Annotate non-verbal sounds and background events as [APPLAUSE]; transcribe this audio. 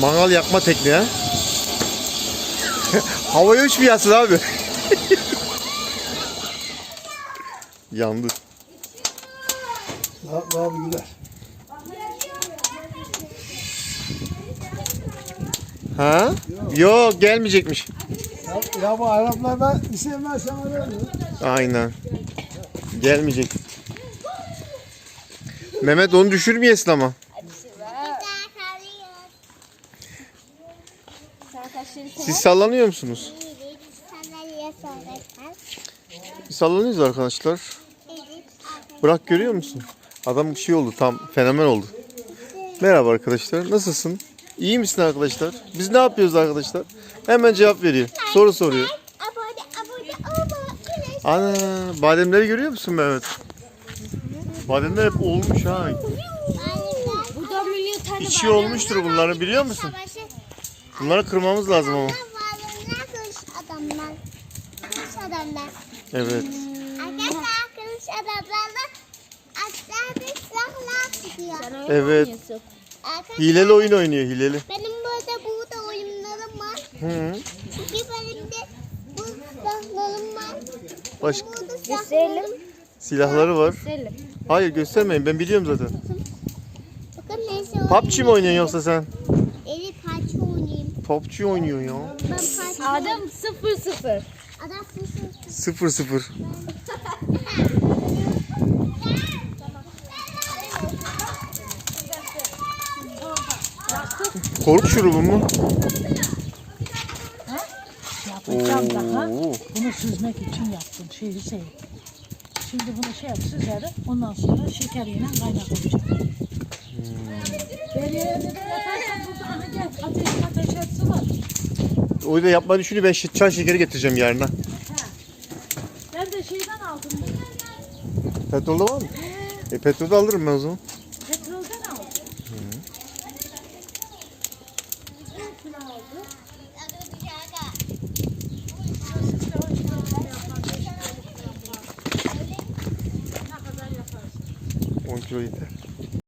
Mangal yakma tekniği ha. [LAUGHS] Havaya uçmayasın abi. [LAUGHS] Yandı. Daha, daha bir güler. Ha? Yok gelmeyecekmiş. Ya, ya bu Araplar ben sana öyle. Aynen. Gelmeyecek. Mehmet onu düşürmeyesin ama. Sen kaşları Siz sallanıyor musunuz? Biz sallanıyoruz arkadaşlar. Bırak görüyor musun? Adam bir şey oldu tam fenomen oldu. Merhaba arkadaşlar nasılsın? İyi misin arkadaşlar? Biz ne yapıyoruz arkadaşlar? Hemen cevap veriyor. Soru soruyor. Ana bademleri görüyor musun Mehmet? Bademler hep olmuş ha. İçi olmuştur bunları biliyor musun? Bunları kırmamız lazım ama. Varlığına kılıç adamlar. Kılıç adamlar. Evet. Arkadaşlar kılıç adamlarla aşağı bir silahlar tutuyor. Evet. Arkadaşlar Hileli oyun oynuyor hileli. benim burada burada oyunlarım var. Hı. İki benim de bu silahlarım var. Başka Burada Gösterelim. silahları var. Gösterelim. Hayır göstermeyin ben biliyorum zaten. Bakın neyse PUBG mi oynuyorsun yoksa sen? PUBG oynuyor ya. Ben parça Adem 0 0. Adam fısır. Sıfır sıfır. Korku şurubu mu? Yapacağım daha. Bunu süzmek için yaptım. Şey Hüseyin. Şimdi bunu şey yap süzerim. Ondan sonra şekeriyle kaynatacağım. Beriye dedim yaparsan burada ateş ateş var. O yüzden yapmayı düşünüyor. Ben şi- çay şekeri getireceğim yarına. Ben de şeyden aldım. Petrolde var mı? E petrolde alırım ben o zaman. Petrolden aldım. On kilo yeter.